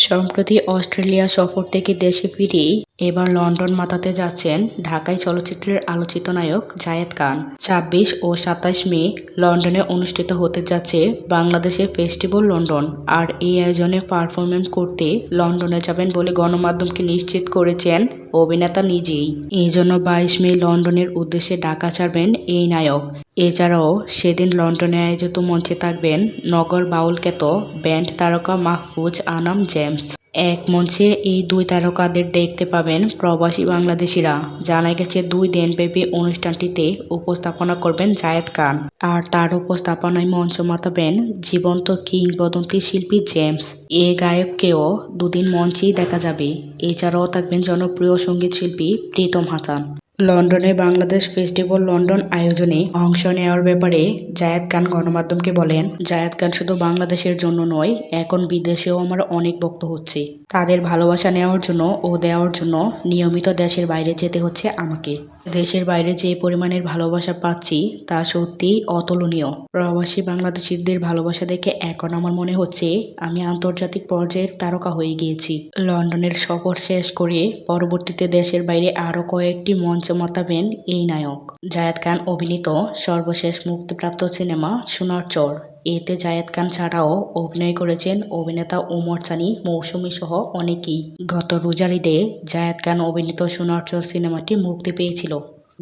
সম্প্রতি অস্ট্রেলিয়া সফর থেকে দেশে ফিরেই এবার লন্ডন মাতাতে যাচ্ছেন ঢাকাই চলচ্চিত্রের আলোচিত নায়ক জায়েদ খান। ছাব্বিশ ও সাতাশ মে লন্ডনে অনুষ্ঠিত হতে যাচ্ছে বাংলাদেশের ফেস্টিভ্যাল লন্ডন। আর এই আয়োজনে পারফরমেন্স করতে লন্ডনে যাবেন বলে গণমাধ্যমকে নিশ্চিত করেছেন অভিনেতা নিজেই। এই জন্য বাইশ মে লন্ডনের উদ্দেশ্যে ঢাকা ছাড়বেন এই নায়ক। এছাড়াও সেদিন লন্ডনে আয়োজিত মঞ্চে থাকবেন নগর বাউল খ্যাত ব্যান্ড তারকা মাহফুজ আনাম জেমস। এক মঞ্চে এই দুই তারকাদের দেখতে পাবেন প্রবাসী বাংলাদেশিরা। জানা গেছে, দুই দিনব্যাপী অনুষ্ঠানটিতে উপস্থাপনা করবেন জায়েদ খান আর তার উপস্থাপনায় মঞ্চ মাতাবেন জীবন্ত কিংবদন্তি শিল্পী জেমস। এ গায়ককেও দুদিন মঞ্চেই দেখা যাবে। এছাড়াও থাকবেন জনপ্রিয় সংগীত শিল্পী প্রীতম হাসান। লন্ডনে বাংলাদেশ ফেস্টিভ্যাল লন্ডন আয়োজনে অংশ নেওয়ার ব্যাপারে জায়েদ খান গণমাধ্যমকে বলেন, জায়েদ খান শুধু বাংলাদেশের জন্য নয়, এখন বিদেশেও আমার অনেক ভক্ত হচ্ছে। তাদের ভালোবাসা নেওয়ার জন্য ও দেওয়ার জন্য নিয়মিত দেশের বাইরে যেতে হচ্ছে আমাকে। দেশের বাইরে যে পরিমাণের ভালোবাসা পাচ্ছি তা সত্যিই অতুলনীয়। প্রবাসী বাংলাদেশিদের ভালোবাসা দেখে এখন আমার মনে হচ্ছে আমি আন্তর্জাতিক পর্যায়ের তারকা হয়ে গিয়েছি। লন্ডনের সফর শেষ করে পরবর্তীতে দেশের বাইরে আরও কয়েকটি মঞ্চ মাতাবেন এই নায়ক। জায়েদ খান অভিনীত সর্বশেষ মুক্তিপ্রাপ্ত সিনেমা সোনার চর। এতে জায়েদ খান ছাড়াও অভিনয় করেছেন অভিনেতা ওমর সানি, মৌসুমী সহ অনেকেই। গত রোজার ঈদে জায়েদ খান অভিনীত সোনার চর সিনেমাটি মুক্তি পেয়েছিল।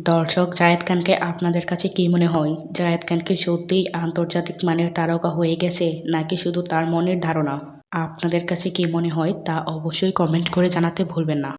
দর্শক, জায়েদ খানকে আপনাদের কাছে কি মনে হয়? জায়েদ খান কি সত্যিই আন্তর্জাতিক মানের তারকা হয়ে গেছে, নাকি শুধু তার মনের ধারণা? আপনাদের কাছে কি মনে হয় তা অবশ্যই কমেন্ট করে জানাতে ভুলবেন না।